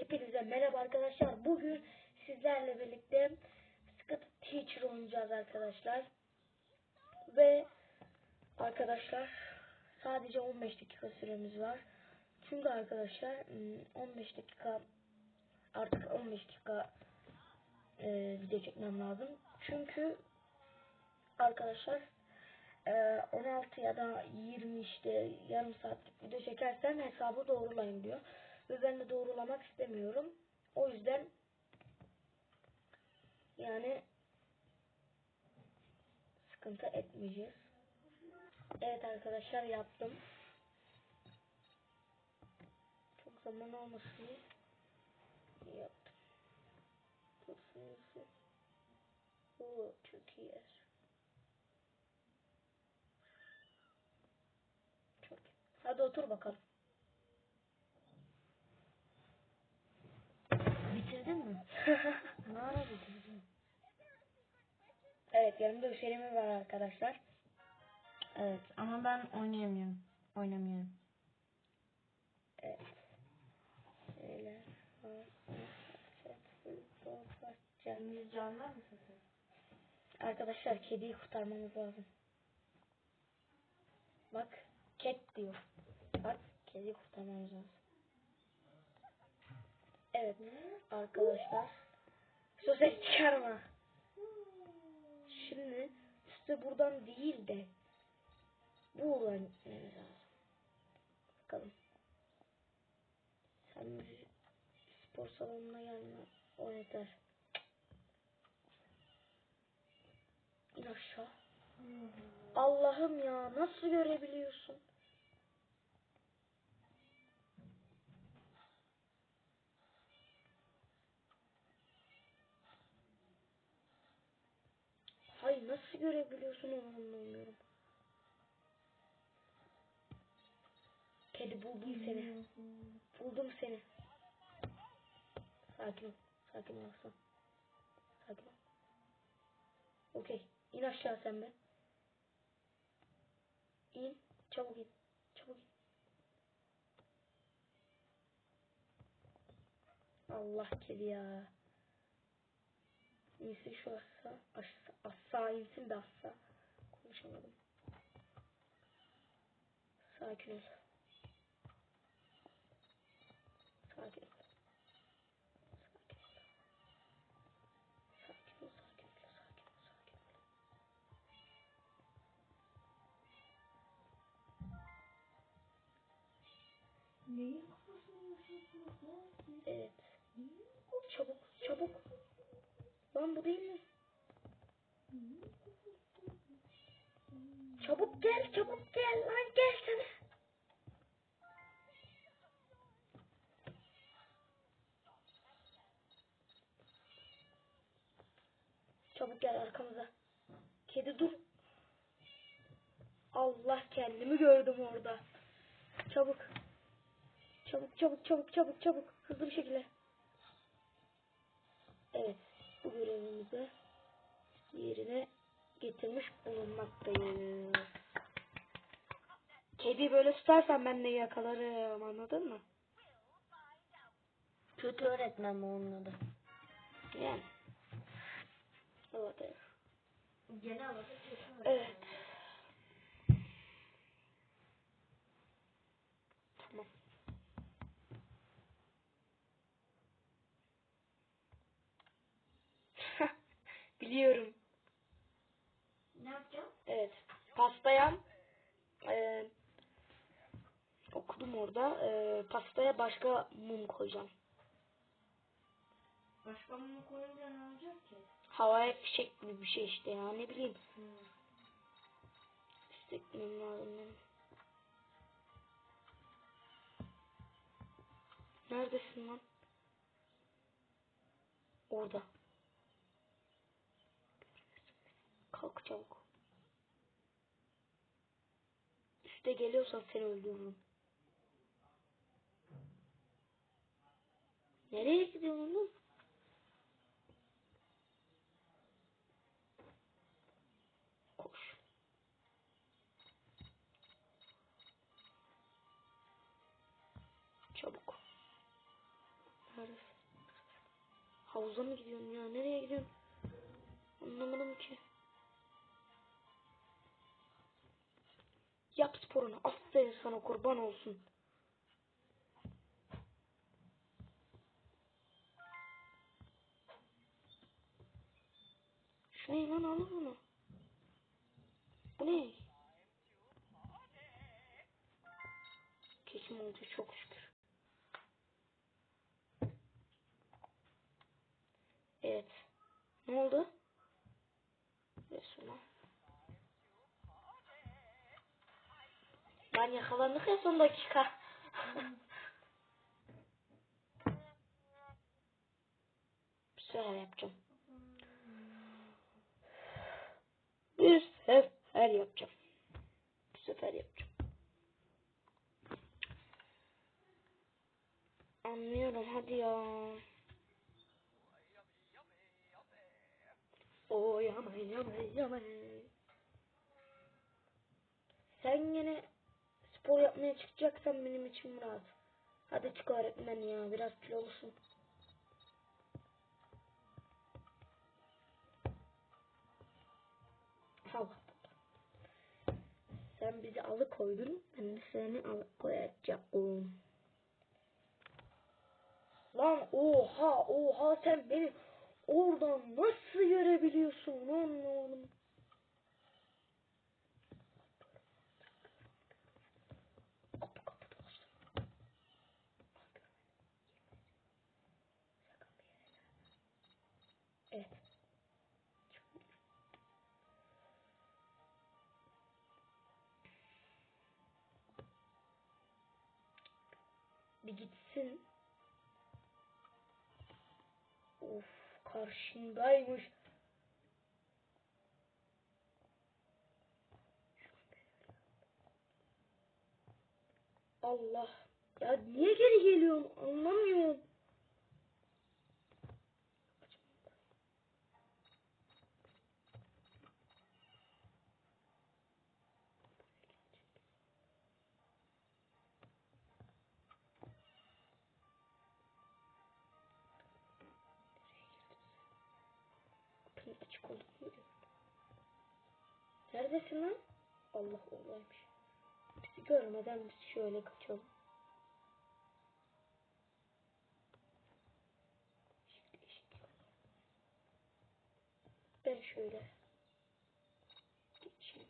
Hepinize merhaba arkadaşlar. Bugün sizlerle birlikte Scott Teacher oynayacağız arkadaşlar. Ve arkadaşlar sadece 15 dakika süremiz var. Çünkü arkadaşlar hmm, 15 dakika artık 15 dakika e, video çekmem lazım. Çünkü arkadaşlar e, 16 ya da 20 işte yarım saatlik video çekersem hesabı doğrulayın diyor. Ve ben de doğrulamak istemiyorum. O yüzden yani sıkıntı etmeyeceğiz. Evet arkadaşlar yaptım. Çok zaman olmasın yaptım. Dursun dursun. Oo, çok iyi yer. Çok iyi. Hadi otur bakalım. Bitirdin mi? ne ara bitirdin? Evet yanımda Hüseyin'im var arkadaşlar. Evet ama ben oynayamıyorum. Oynamıyorum. Evet. Şeyler canlar mı Arkadaşlar kediyi kurtarmamız lazım. Bak cat diyor. Bak kediyi kurtarmamız lazım. Evet arkadaşlar. Ses çıkarma. Şimdi üstte buradan değil de buradan gitmemiz lazım. Bakalım. Sen spor salonuna gelme. O yeter. İn aşağı. Allah'ım ya nasıl görebiliyorsun? Hayır nasıl görebiliyorsun onu anlamıyorum. Kedi buldum seni. Buldum seni. Sakin ol. Sakin ol aslan. Sakin ol. Okey. İn aşağı sen be. İn. Çabuk in. Çabuk in. Allah kedi ya. İnsin şu aşağı. Aşağı, aşağı insin de aşağı. Konuşamadım. Sakin ol. Sakin ol. Evet. Çabuk, çabuk. Lan bu değil mi? Çabuk gel, çabuk gel. Lan gelsene. Çabuk gel arkamıza. Kedi dur. Allah kendimi gördüm orada. Çabuk. Çabuk çabuk çabuk çabuk çabuk. Hızlı bir şekilde. Evet. Bu görevimizi yerine getirmiş bulunmaktayız. Kedi böyle tutarsan ben de yakalarım anladın mı? Kötü öğretmen mi onun adı? Yani. Evet. Genel kötü Evet. Biliyorum. Ne yapacağım? Evet. Pastaya e, okudum orada. E, pastaya başka mum koyacağım. Başka mı koyunca ne olacak ki? Havaya fişek gibi bir şey işte ya. Ne bileyim. Hmm. İsteklemem lazım benim. Neredesin lan? Orada. Kalk çabuk. Üste geliyorsan seni öldürürüm. Nereye gidiyorsun? Koş. Çabuk. kahretsin. Havuza mı gidiyorsun ya? Nereye gidiyorsun? Anlamadım ki. Yap sporunu. Aferin sana kurban olsun. Şu ne lan alır bunu. Bu ne? Kekim oldu çok şükür. Evet. Ne oldu? Resulullah. Ben yakalandık ya son dakika. Bir sefer yapacağım. Bir sefer yapacağım. Bir sefer yapacağım. Anlıyorum hadi ya. O yama yama yama. Sen yine spor çıkacaksan benim için rahat. Hadi çık öğretmen ya biraz kilolusun. Allah Sen bizi alıkoydun. Ben de seni alıkoyacağım. Lan oha oha sen beni oradan nasıl görebiliyorsun lan oğlum? Bir gitsin. Of karşındaymış. Allah. Ya niye geri geliyorsun? Anlamıyorum. Kapının açık olduğunu görüyorum. Neredesin lan? Allah olaymış. Bizi görmeden biz şöyle kaçalım. Ben şöyle geçeyim.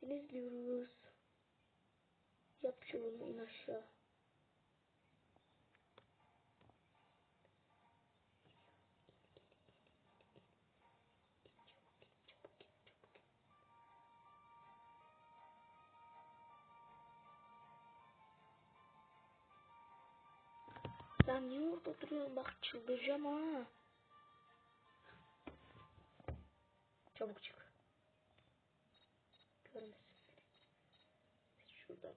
Seni izliyoruz. Yap şunu in aşağı. Ben niye orada duruyorum? Bak çıldıracağım ha. Çabuk çık. Görmesin beni. Şuradan.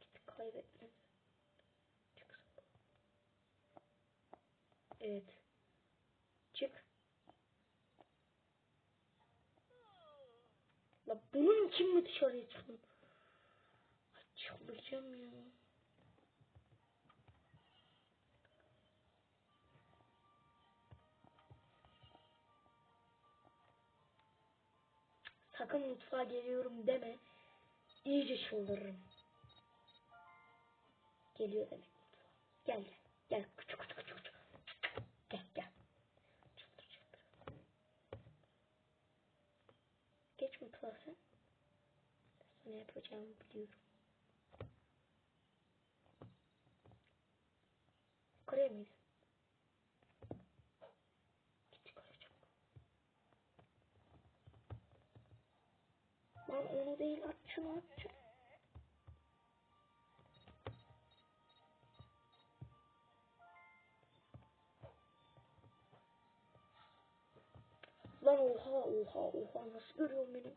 Vakit kaybetme. Çık. Evet. Çık. La bunun için mi dışarıya çıktın? Ay çıldıracağım ya. Sakın mutfağa geliyorum deme. İyice çıldırırım. Geliyor demek mutfağa. Gel gel. Gel. Küçük küçük küçük küçük. Gel gel. Çıldır çıldır. Geç mutfağa sen. Sana yapacağımı biliyorum. Yukarıya mıydı? Git yukarı çabuk. Lan onu değil aç şunu aç. şunu. Lan oha oha oha nasıl görüyorsun beni?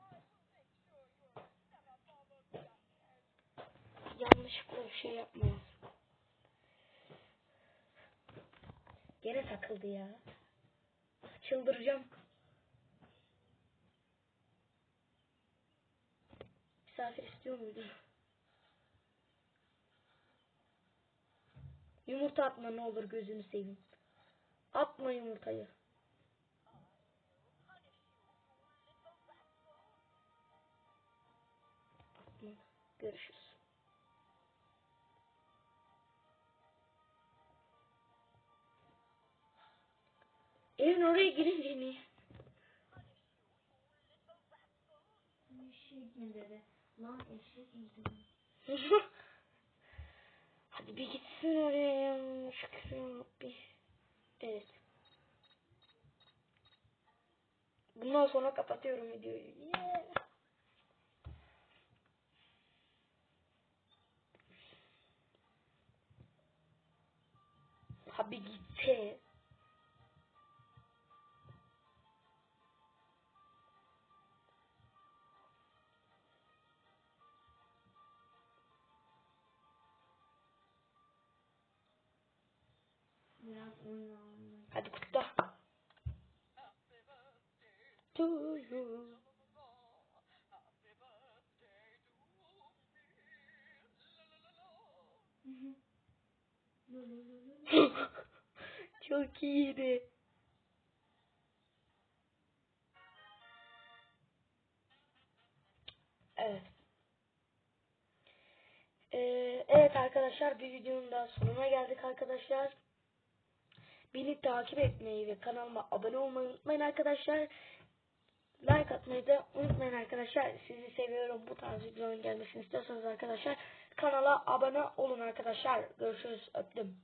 Yanlışlıkla bir şey yapma. Gene takıldı ya. Çıldıracağım. Misafir istiyor muydu? Yumurta atma ne olur gözünü seveyim. Atma yumurtayı. Atma. Görüşürüz. Evin oraya girince niye? Eşek mi dedi? Lan eşek dedi? Hadi bir gitsin oraya ya. Şükür ya Rabbi. Evet. Bundan sonra kapatıyorum videoyu. Yeah. Abi gitti. Hadi kutla. To you. Çok iyiydi. Evet. Ee, evet arkadaşlar bir videonun daha sonuna geldik arkadaşlar. Beni takip etmeyi ve kanalıma abone olmayı unutmayın arkadaşlar. Like atmayı da unutmayın arkadaşlar. Sizi seviyorum. Bu tarz videoların gelmesini istiyorsanız arkadaşlar kanala abone olun arkadaşlar. Görüşürüz. Öptüm.